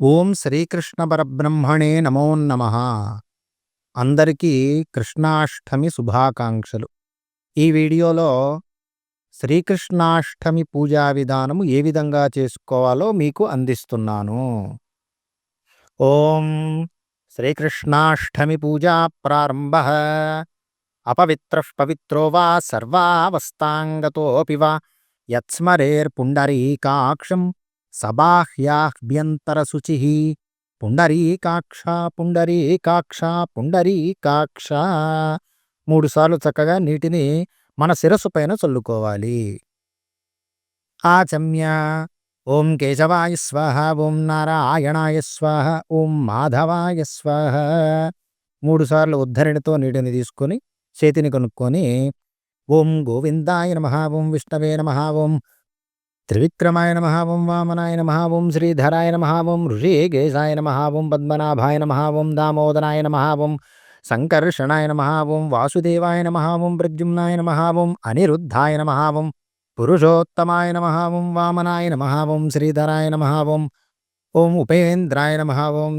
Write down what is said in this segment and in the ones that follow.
ఓం శ్రీకృష్ణ పరబ్రహ్మణే నమో నమ. అందరికీ కృష్ణాష్టమి శుభాకాంక్షలు. ఈ వీడియోలో శ్రీకృష్ణాష్టమి పూజా విధానము ఏ విధంగా చేసుకోవాలో మీకు అందిస్తున్నాను. ఓం శ్రీకృష్ణాష్టమి పూజా ప్రారంభ. అపవిత్ర పవిత్రో వా సర్వావస్థాంగతోపి వా యత్స్మరేర్పుండరీకాక్షం సబాహ్యాహ్యంతరశుచి పుండరీకాక్ష పుండరీకాక్ష పుండరీకాక్ష. మూడుసార్లు చక్కగా నీటిని మన శిరస్సు పైన చల్లుకోవాలి. ఆచమ్య. ఓం కేశవాయ స్వాహ. ఓం నారాయణాయ స్వాహ. ఓం మాధవాయ స్వాహ. మూడుసార్లు ఉద్ధరణితో నీటిని తీసుకొని చేతిని కొనుక్కొని ఓం గోవిందాయ నమ. ఓం విష్ణవే నమ. ఓం త్రివిక్రమాయ నమ ఓం వామనాయ నమ ఓం శ్రీధరాయ నమ ఓం ఋషికేశాయ నమ ఓం పద్మనాభాయ నమ ఓం దామోదరాయ నమ ఓం సంకర్షణాయ నమ ఓం వాసుదేవాయ నమ ఓం ప్రద్యుమ్నాయ నమ ఓం అనిరుద్ధాయ నమ ఓం పురుషోత్తమాయ నమ ఓం వామనాయ నమ ఓం శ్రీధరాయ నమ ఓం ఓం ఉపేంద్రాయ నమ ఓం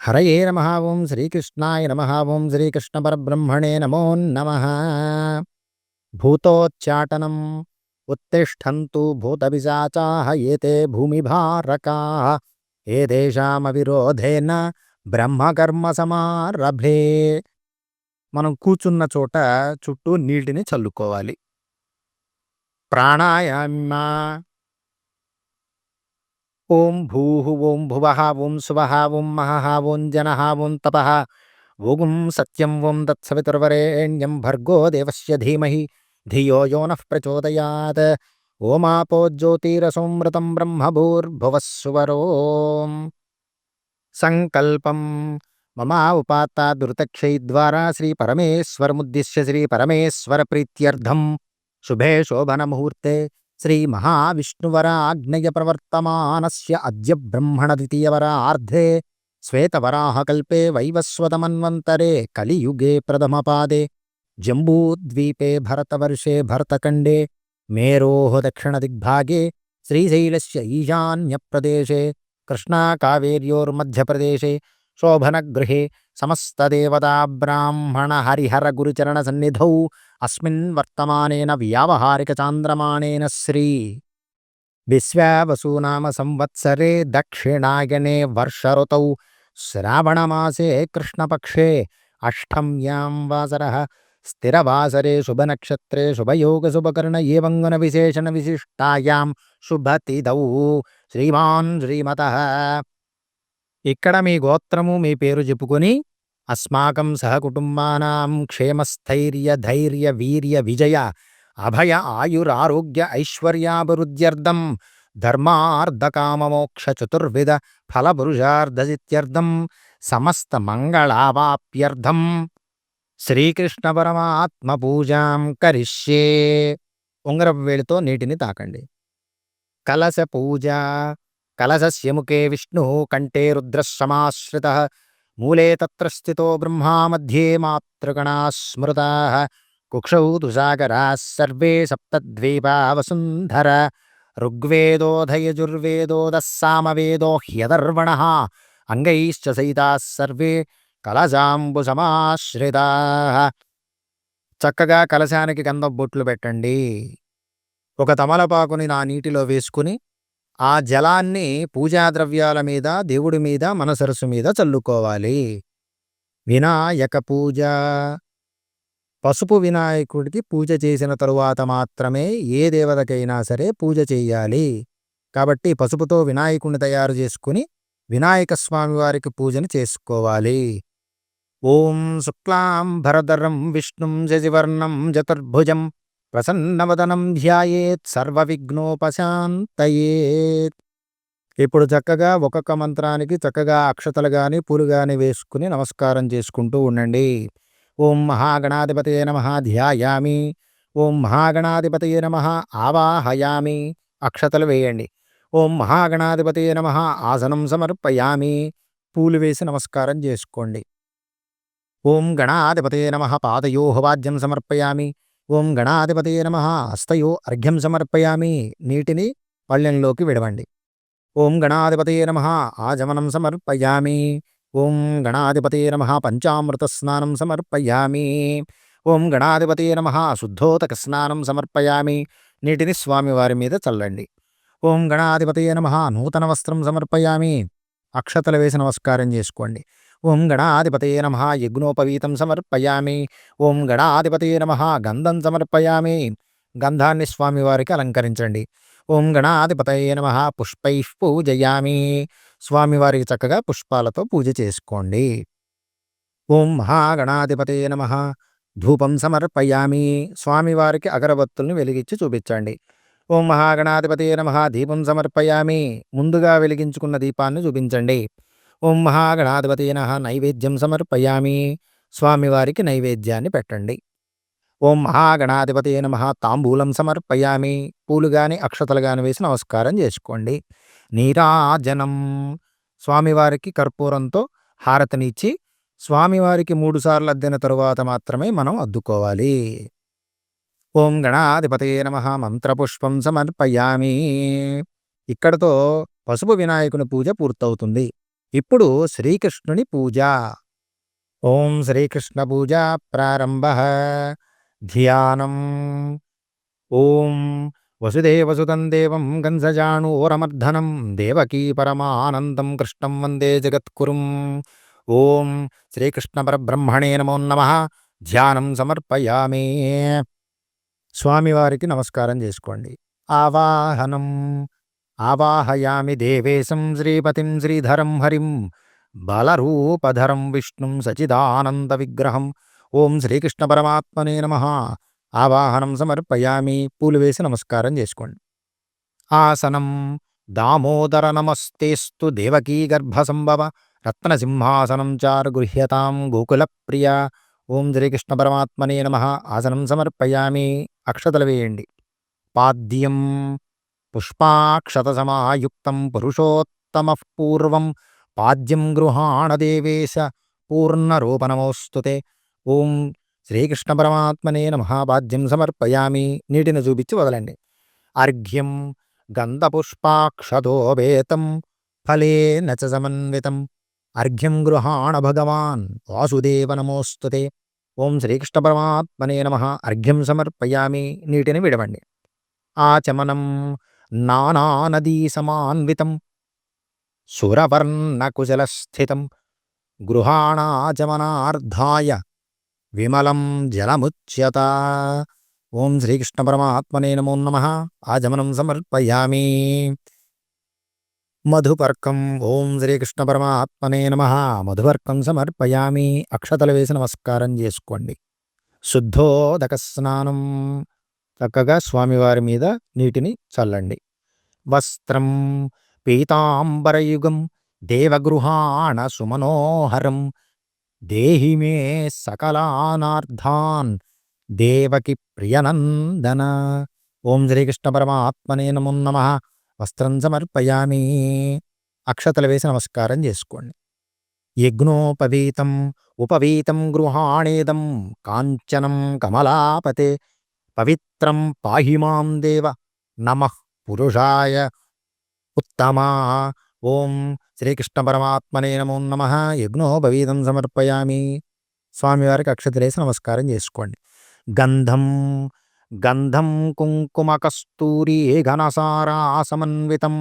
హరయే నమ ఓం శ్రీకృష్ణాయ నమ ఓం శ్రీకృష్ణ నమో నమ భూతోచ్చాటనం ఉత్తిష్టంతు భూతపిశాచాః ఏతే భూమిభారకాः ఏతేషామవిరోధేన బ్రహ్మకర్మ సమారభే మనం కూర్చున్న చోట చుట్టూ నీటిని చల్లుకోవాలి. ప్రాణాయామ ఓం భూ ఓం భువ ఓం శువ ఓం మహ ఓం జన ఓం తప। ఓగుం సత్యం ఓం దత్సవితుర్వరేణ్యం భర్గో దేవస్య ధీమహి। धियो यो नः प्रचोदयात्। ओमापो ज्योतिरसोमृतं ब्रह्मभूर्भुवः सुवरो सङ्कल्पं। ममा उपात्ता दुर्तक्षैद्वारा श्रीपरमेश्वरमुद्दिश्य श्रीपरमेश्वरप्रीत्यर्थं शुभे शोभनमुहूर्ते श्रीमहाविष्णुवराग्नयप्रवर्तमानस्य अद्य ब्रह्मणद्वितीयवरार्धे श्वेतवराहकल्पे वैवस्वतमन्वन्तरे कलियुगे प्रथमपादे। బ్రహ్మణ ద్వితీయవరార్ధే శ్వేతవరాహకల్పే వైవస్వతమన్వంతరే కలియుగే ప్రథమపాదే జంబూద్వీపే భరతవర్షే భరతఖండే మేరోः దక్షిణదిగ్భాగే శ్రీశైలస్య ఈశాన్యప్రదేశే కృష్ణాకావేర్యోర్మధ్యప్రదేశే శోభనగృహే సమస్తదేవతా బ్రాహ్మణ హరిహర గురుచరణ సన్నిధౌ అస్మిన్ వర్తమానేన స్థిరవాసరే శుభనక్షత్రే శుభయోగశుభకర్ణ శుభకర్ణ విశేషణ విశిష్టాయాం శుభతిదౌ శ్రీమాన్ శ్రీమత ఇక్కడ మీ గోత్రము మీ పేరు చెప్పుకొని అస్మాకం సహకుటుంబానాం క్షేమస్థైర్య ధైర్య వీర్య విజయ అభయ ఆయురారోగ్య ఐశ్వర్యాభివృద్ధ్యర్థం ధర్మార్ధకామోక్ష చతుర్విధ ఫలపురుషార్థసిత్యర్థం సమస్త మంగళావాప్యర్థం శ్రీకృష్ణ పరమాత్మ పూజాం కరిష్యే. ఉంగరపు వేలితో నీటిని తాకండి. కలశ పూజ కలశస్యముఖే విష్ణు కంఠే రుద్రశ్రమాశ్రిత. మూలే తత్ర స్థితో బ్రహ్మా మధ్యే మాతృగణా స్మృతా కుక్షౌ దుసాగరా సర్వే సప్తద్వీపా వసుంధర. ఋగ్వేదోధయజుర్వేదోదస్సామవేదో హ్యదర్వణ. అంగైశ్చ సహితాः సర్వే కలశాంబు సమాశ్రితా చక్కగా కలశానికి గంధం బొట్లు పెట్టండి. ఒక తమలపాకుని నా నీటిలో వేసుకుని ఆ జలాన్ని పూజా ద్రవ్యాల మీద దేవుడి మీద మన సరస్సు మీద చల్లుకోవాలి. వినాయక పూజ. పసుపు వినాయకుడికి పూజ చేసిన తరువాత మాత్రమే ఏ దేవతకైనా సరే పూజ చేయాలి. కాబట్టి పసుపుతో వినాయకుడిని తయారు చేసుకుని వినాయక స్వామివారికి పూజను చేసుకోవాలి. ఓం శుక్లాం భరధరం విష్ణుం జజివర్ణం జతుర్భుజం ప్రసన్నవదనం ధ్యాయేత్ సర్వ విఘ్నోపశాంతయేత్ ఇప్పుడు చక్కగా ఒక్కొక్క మంత్రానికి చక్కగా అక్షతలు గాని పూలు గాని వేసుకుని నమస్కారం చేసుకుంటూ ఉండండి. ఓం మహాగణాధిపతయే నమ ధ్యాయామి. ఓం మహాగణాధిపతయే నమ ఆవాహయామి. అక్షతలు వేయండి. ఓం మహాగణాధిపతయే నమ ఆసనం సమర్పయామి. పూలు వేసి నమస్కారం చేసుకోండి. ఓం గణాధిపతే నమ. పాదయో వాద్యం సమర్పయామి. ఓం గణాధిపతే నమ. హస్తయో అర్ఘ్యం సమర్పయామి. నీటిని పళ్ళెంలోకి విడవండి. ఓం గణాధిపతే నమ. ఆజమనం సమర్పయామి. ఓం గణాధిపతే నమ. పంచామృత స్నానం సమర్పయామి. ఓం గణాధిపతే నమ. శుద్ధోతక స్నానం సమర్పయామి. నీటిని స్వామివారి మీద చల్లండి. ఓం గణాధిపతే నమ. నూతన వస్త్రం సమర్పయామి. అక్షతలు వేసి నమస్కారం చేసుకోండి. ఓం గణాధిపతయే నమ. యజ్ఞోపవీతం సమర్పయామి. ఓం గణాధిపతయే నమ. గంధం సమర్పయామి. గంధాన్ని స్వామివారికి అలంకరించండి. ఓం గణాధిపతయే నమ. పుష్పై పూజయామి. స్వామివారికి చక్కగా పుష్పాలతో పూజ చేసుకోండి. ఓం మహాగణాధిపతయే నమ. ధూపం సమర్పయామి. స్వామివారికి అగరబత్తుల్ని వెలిగించి చూపించండి. ఓం మహాగణాధిపతయే నమ. దీపం సమర్పయామి. ముందుగా వెలిగించుకున్న దీపాన్ని చూపించండి. ఓం మహాగణాధిపతిన నమ. నైవేద్యం సమర్పయామి. స్వామివారికి నైవేద్యాన్ని పెట్టండి. ఓం మహాగణాధిపతి నమ. తాంబూలం సమర్పయామి. పూలు గాని అక్షతలు గాని వేసి నమస్కారం చేసుకోండి. నీరాజనం. స్వామివారికి కర్పూరంతో హారతినిచ్చి స్వామివారికి మూడుసార్లు అద్దిన తరువాత మాత్రమే మనం అద్దుకోవాలి. ఓం గణాధిపతే నమ. మంత్రపుష్పం సమర్పయామి. ఇక్కడతో పసుపు వినాయకుని పూజ పూర్తవుతుంది. ఇప్పుడు శ్రీకృష్ణుని పూజ. ఓం శ్రీకృష్ణ పూజ ప్రారంభ. ధ్యానం. ఓం వసుదేవసుతం దేవం గంసజాణూరమర్ధనం దేవకీ పరమానందం కృష్ణం వందే జగత్కురుం ఓం శ్రీకృష్ణపరబ్రహ్మణే నమో నమ. ధ్యానం సమర్పయామి. స్వామివారికి నమస్కారం చేసుకోండి. ఆవాహనం. ఆవాహయామి దేవేశం శ్రీపతిం శ్రీధరం హరిం బలరూపధరం విష్ణుం సచిదానంద విగ్రహం. ఓం శ్రీకృష్ణ పరమాత్మనే నమ. ఆవాహనం సమర్పయామి. పూలు వేసి నమస్కారం చేసుకోండి. ఆసనం దామోదర నమస్తేస్తు దేవకీ గర్భసంభవ రత్నసింహాసనం చారు గృహ్యతాం గోకుల ఓం శ్రీకృష్ణ పరమాత్మనే నమ. ఆసనం సమర్పయామి. అక్షతలు వేయండి. పాద్యం పుష్పాక్షతసమాయుక్తం పురుషోత్తమ పూర్వం పాద్యం గృహాణ దేవేశ పూర్ణరూపనమోస్తుతే ఓం శ్రీకృష్ణ పరమాత్మనే నమ సమర్పయామి నీటిని చూపించి వదలండి। అర్ఘ్యం గంధపుష్పాక్షతోపేతం ఫలే చ సమన్వితం అర్ఘ్యం గృహాణ భగవాన్ వాసుదేవ నమోస్తుతే ఓం శ్రీకృష్ణ పరమాత్మనే నమ అర్ఘ్యం సమర్పయామి నీటిని విడవండి ఆచమనం నానానదీ సమాన్వితం సురవర్ణకుశలస్థితం గృహాణాచమనార్థాయ విమలం జలముచ్యత. ఓం శ్రీకృష్ణ పరమాత్మనే నమో నమ. ఆజమనం సమర్పయామి. మధుపర్కం ఓం శ్రీకృష్ణ పరమాత్మనే నమ. మధుపర్కం సమర్పయామి. అక్షతలు వేసి నమస్కారం చేసుకోండి. శుద్ధోదక స్నానం చక్కగా స్వామివారి మీద నీటిని చల్లండి. వస్త్రం పీతాంబరయుగం దేవగృహాణ సుమనోహరం దేహిమే సకలానార్థాన్ దేవకి ప్రియనందన. ఓం శ్రీకృష్ణ పరమాత్మనే నమో నమ. వస్త్రం సమర్పయామి. అక్షతలు వేసి నమస్కారం చేసుకోండి. యజ్ఞోపవీతం ఉపవీతం గృహాణేదం కాంచనం కమలాపతే పవిత్రం పాహి మాం దేవ నమ పురుషాయ ఉత్తమా. ఓం శ్రీకృష్ణ పరమాత్మనే నమో నమ. యజ్ఞో భవీదం సమర్పయామి. స్వామివారికి అక్షతలేసి నమస్కారం చేసుకోండి. గంధం గంధం కుంకుమ కస్తూరి ఘనసారా సమన్వితం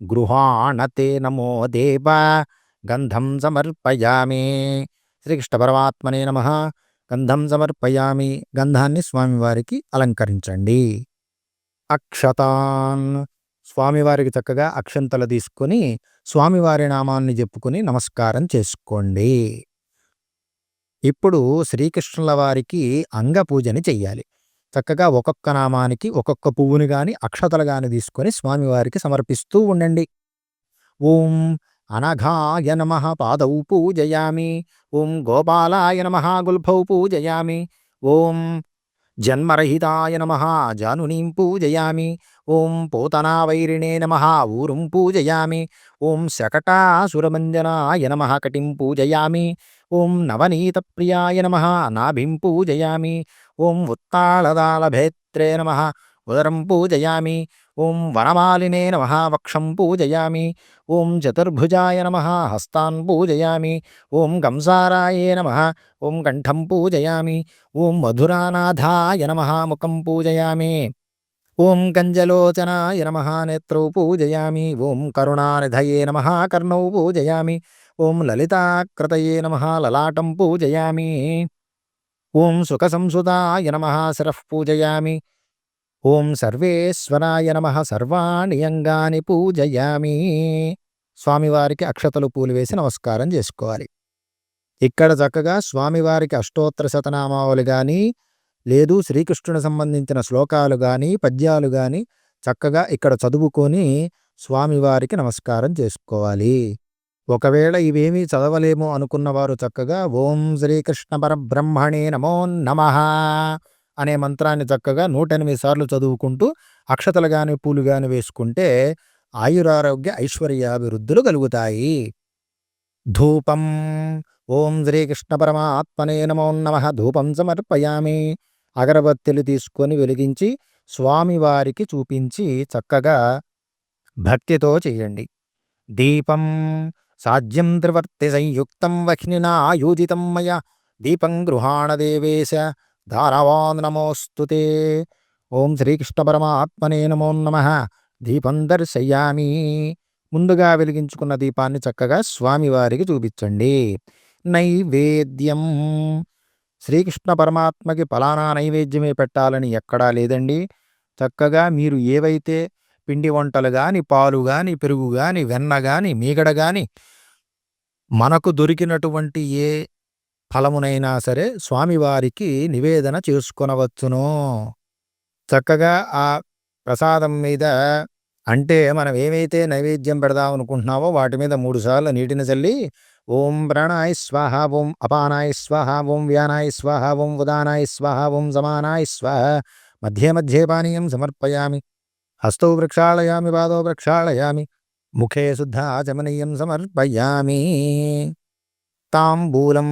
గృహాణతే నమో దేవ గంధం సమర్పయామి. శ్రీకృష్ణ పరమాత్మనే నమ. గంధం సమర్పయామి గంధాన్ని స్వామివారికి అలంకరించండి. అక్షతాన్. స్వామివారికి చక్కగా అక్షంతలు తీసుకొని స్వామివారి నామాన్ని చెప్పుకుని నమస్కారం చేసుకోండి. ఇప్పుడు శ్రీకృష్ణుల వారికి అంగపూజని చెయ్యాలి. చక్కగా ఒక్కొక్క నామానికి ఒక్కొక్క పువ్వుని కానీ అక్షతలు కానీ తీసుకొని స్వామివారికి సమర్పిస్తూ ఉండండి. ఓం అనఘాయ నమ పాదౌ పూజయామి. ఓం గోపాలాయ నమ గుల్ఫౌ పూజయామి. ఓం జన్మరహితాయ నమ జానునీం పూజయామి. ఓం పోతనావైరిణే నమ ఊరుం పూజయామి. ఓం శకటాసురమంజనాయ నమ కటిం పూజయామి. ఓం నవనీతప్రియాయ నమ నాభిం పూజయామి. ఓం ఉత్తాళదాళభేత్రే నమ ఉదరం పూజయామి. ఓం వనమాలినే నమ వక్షం పూజయామి. ఓం చతుర్భుజాయ నమ హస్తాన్ పూజయామి. ఓం కంసారాయే నమ ఓం కంఠం పూజయామి. ఓం మధురానాథాయ నమ ముఖం పూజయామి. ఓం కంజలోచనాయ నమ నేత్రౌ పూజయామి. ఓం కరుణానిధయే నమ కర్ణౌ పూజయామి. ఓం లలితాకృతయే నమ లలాటం పూజయామి. ఓం సుఖసంసుతాయ నమ శిరః పూజయామి. ఓం సర్వేశ్వరాయ నమ. సర్వాణి అంగాని పూజయామి. స్వామివారికి అక్షతలు పూలు వేసి నమస్కారం చేసుకోవాలి. ఇక్కడ చక్కగా స్వామివారికి అష్టోత్తర శతనామావళి కానీ లేదు శ్రీకృష్ణుని సంబంధించిన శ్లోకాలు కానీ పద్యాలు కానీ చక్కగా ఇక్కడ చదువుకొని స్వామివారికి నమస్కారం చేసుకోవాలి. ఒకవేళ ఇవేమీ చదవలేము అనుకున్నవారు చక్కగా ఓం శ్రీకృష్ణ పరబ్రహ్మణే నమో నమః. అనే మంత్రాన్ని చక్కగా నూట ఎనిమిది సార్లు చదువుకుంటూ అక్షతలు గాని పూలు గాని వేసుకుంటే ఆయురారోగ్య ఐశ్వర్యాభివృద్ధులు కలుగుతాయి. ధూపం. ఓం శ్రీకృష్ణ పరమాత్మనే నమో నమ. ధూపం సమర్పయామి. అగరబత్తెలు తీసుకొని వెలిగించి స్వామివారికి చూపించి చక్కగా భక్తితో చేయండి. దీపం. సాధ్యం త్రివర్తి సంయుక్తం వహ్నినా ఆయోజితం మయ. దీపం గృహాణ దేవేశ. ధారవాన్ నమోస్తు ఓం శ్రీకృష్ణ పరమాత్మనే నమో నమ. దీపం దర్శయామి. ముందుగా వెలిగించుకున్న దీపాన్ని చక్కగా స్వామివారికి చూపించండి. నైవేద్యం. శ్రీకృష్ణ పరమాత్మకి ఫలానా నైవేద్యమే పెట్టాలని ఎక్కడా లేదండి. చక్కగా మీరు ఏవైతే పిండి వంటలు గాని పాలు గాని పెరుగు గాని వెన్న గాని మీగడ గాని మనకు దొరికినటువంటి ఏ ఫలమునైనా సరే స్వామివారికి నివేదన చేసుకొనవచ్చును. చక్కగా ఆ ప్రసాదం మీద అంటే మనం ఏమైతే నైవేద్యం పెడదాం అనుకుంటున్నామో వాటి మీద మూడు సార్లు నీటిని చల్లి ఓం ప్రాణాయ స్వాహ ఓం అపానాయ స్వాహ ఓం వ్యానాయ స్వాహ ఓం ఉదానాయ స్వాహ ఓం సమానాయ స్వాహ. మధ్య మధ్యే పానీయం సమర్పయామి. హస్తౌ ప్రక్షాళయామి పాదో ప్రక్షాళయామి. ముఖే శుద్ధాచమనీయం సమర్పయామి. తాంబూలం.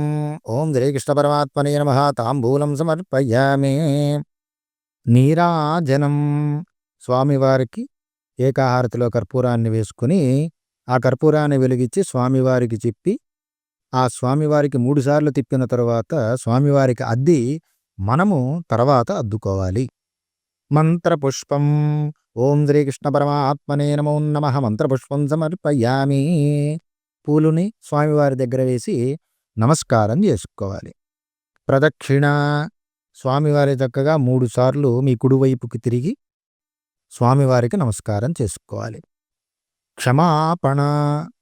ఓం శ్రీకృష్ణ పరమాత్మనే నమ. తాంబూలం సమర్పయామి. నీరాజనం. స్వామివారికి ఏకాహారతిలో కర్పూరాన్ని వేసుకుని ఆ కర్పూరాన్ని వెలిగించి స్వామివారికి చెప్పి ఆ స్వామివారికి మూడుసార్లు తిప్పిన తరువాత స్వామివారికి అద్ది మనము తర్వాత అద్దుకోవాలి. మంత్రపుష్పం. ఓం శ్రీకృష్ణ పరమాత్మనే నమో నమ. మంత్రపుష్పం సమర్పయామి. పూలుని స్వామివారి దగ్గర వేసి నమస్కారం చేసుకోవాలి. ప్రదక్షిణ. స్వామివారి చక్కగా మూడుసార్లు మీ కుడివైపుకి తిరిగి స్వామివారికి నమస్కారం చేసుకోవాలి. క్షమాపణ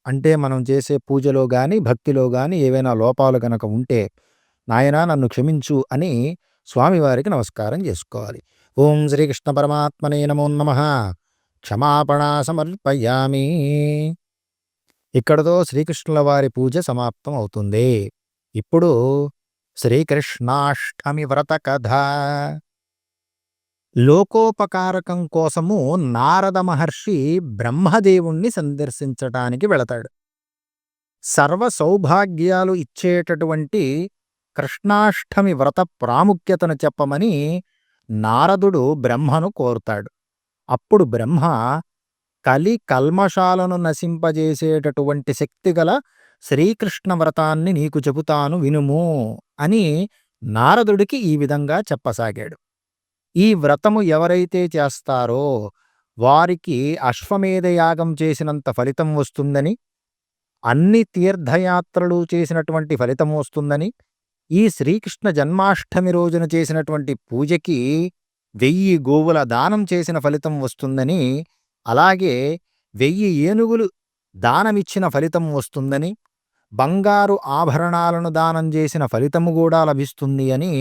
అంటే మనం చేసే పూజలో కానీ భక్తిలో కానీ ఏవైనా లోపాలు కనుక ఉంటే నాయనా నన్ను క్షమించు అని స్వామివారికి నమస్కారం చేసుకోవాలి. ఓం శ్రీకృష్ణ పరమాత్మనే నమో నమ. క్షమాపణ సమర్పయామి. ఇక్కడతో శ్రీకృష్ణుల వారి పూజ సమాప్తం అవుతుంది. ఇప్పుడు శ్రీకృష్ణాష్టమి వ్రత కథ. లోకోపకారకం కోసము నారద మహర్షి బ్రహ్మదేవుణ్ణి సందర్శించటానికి వెళతాడు. సర్వ సౌభాగ్యాలు ఇచ్చేటటువంటి కృష్ణాష్టమి వ్రత ప్రాముఖ్యతను చెప్పమని నారదుడు బ్రహ్మను కోరుతాడు. అప్పుడు బ్రహ్మ కలి కల్మషాలను నశింపజేసేటటువంటి శక్తిగల శ్రీకృష్ణ వ్రతాన్ని నీకు చెబుతాను వినుము అని నారదుడికి ఈ విధంగా చెప్పసాగాడు. ఈ వ్రతము ఎవరైతే చేస్తారో వారికి అశ్వమేధ యాగం చేసినంత ఫలితం వస్తుందని అన్ని తీర్థయాత్రలు చేసినటువంటి ఫలితం వస్తుందని ఈ శ్రీకృష్ణ జన్మాష్టమి రోజున చేసినటువంటి పూజకి వెయ్యి గోవుల దానం చేసిన ఫలితం వస్తుందని అలాగే వెయ్యి ఏనుగులు దానమిచ్చిన ఫలితం వస్తుందని బంగారు ఆభరణాలను దానం చేసిన ఫలితము కూడా లభిస్తుంది అని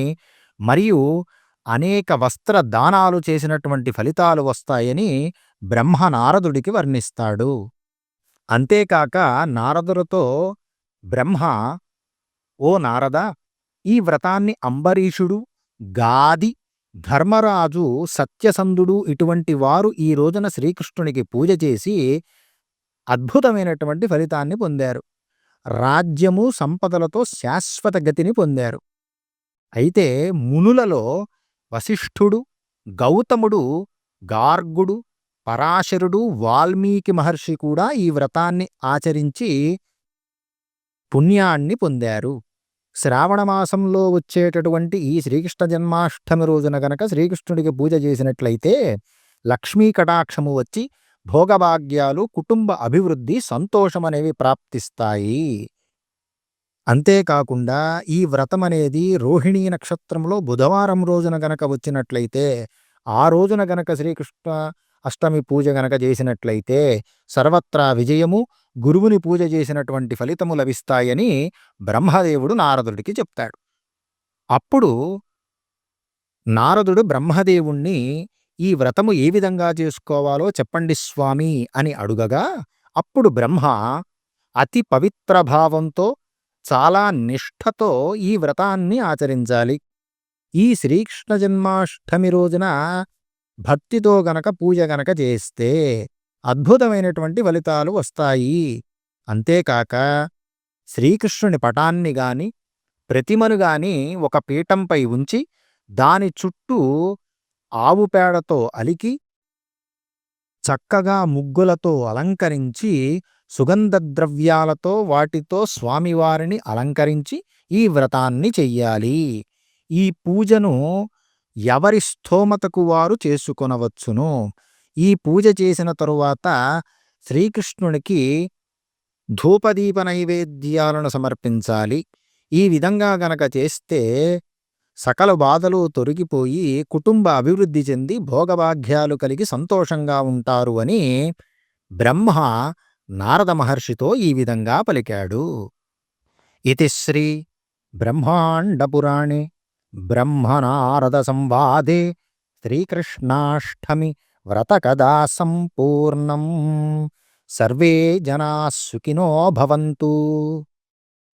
మరియు అనేక వస్త్ర దానాలు చేసినటువంటి ఫలితాలు వస్తాయని బ్రహ్మ నారదుడికి వర్ణిస్తాడు. అంతేకాక నారదులతో బ్రహ్మ ఓ నారద ఈ వ్రతాన్ని అంబరీషుడు గాది ధర్మరాజు సత్యసంధుడు ఇటువంటి వారు ఈ రోజున శ్రీకృష్ణునికి పూజ చేసి అద్భుతమైనటువంటి ఫలితాన్ని పొందారు. రాజ్యము సంపదలతో శాశ్వత గతిని పొందారు. అయితే మునులలో వశిష్ఠుడు గౌతముడు గార్గుడు పరాశరుడు వాల్మీకి మహర్షి కూడా ఈ వ్రతాన్ని ఆచరించి పుణ్యాన్ని పొందారు. శ్రావణ మాసంలో వచ్చేటటువంటి ఈ శ్రీకృష్ణ జన్మాష్టమి రోజున గనక శ్రీకృష్ణుడికి పూజ చేసినట్లయితే లక్ష్మీ కటాక్షము వచ్చి భోగభాగ్యాలు కుటుంబ అభివృద్ధి సంతోషం అనేవి ప్రాప్తిస్తాయి. అంతేకాకుండా ఈ వ్రతం అనేది రోహిణీ నక్షత్రంలో బుధవారం రోజున గనక వచ్చినట్లయితే ఆ రోజున గనక శ్రీకృష్ణ అష్టమి పూజ గనక చేసినట్లయితే సర్వత్రా విజయము గురువుని పూజ చేసినటువంటి ఫలితము లభిస్తాయని బ్రహ్మదేవుడు నారదుడికి చెప్తాడు. అప్పుడు నారదుడు బ్రహ్మదేవుణ్ణి ఈ వ్రతము ఏ విధంగా చేసుకోవాలో చెప్పండి స్వామి అని అడుగగా అప్పుడు బ్రహ్మ అతి పవిత్ర భావంతో చాలా నిష్ఠతో ఈ వ్రతాన్ని ఆచరించాలి. ఈ శ్రీకృష్ణ జన్మాష్టమి రోజున భక్తితో గనక పూజ గనక చేస్తే అద్భుతమైనటువంటి ఫలితాలు వస్తాయి. అంతేకాక శ్రీకృష్ణుని పటాన్ని గాని ప్రతిమను గాని ఒక పీఠంపై ఉంచి దాని చుట్టూ ఆవు పేడతో అలికి చక్కగా ముగ్గులతో అలంకరించి సుగంధ ద్రవ్యాలతో వాటితో స్వామివారిని అలంకరించి ఈ వ్రతాన్ని చెయ్యాలి. ఈ పూజను ఎవరి స్థోమతకు వారు చేసుకొనవచ్చును? ఈ పూజ చేసిన తరువాత శ్రీకృష్ణునికి ధూపదీప నైవేద్యాలను సమర్పించాలి. ఈ విధంగా గనక చేస్తే సకల బాధలు తొలగిపోయి కుటుంబ అభివృద్ధి చెంది భోగభాగ్యాలు కలిగి సంతోషంగా ఉంటారు అని బ్రహ్మ నారద మహర్షితో ఈ విధంగా పలికాడు. ఇది శ్రీ బ్రహ్మాండపురాణే బ్రహ్మనారద సంవాదే శ్రీకృష్ణాష్టమి వ్రతకథా సంపూర్ణం. సర్వే జనా సుఖినో భవంతు.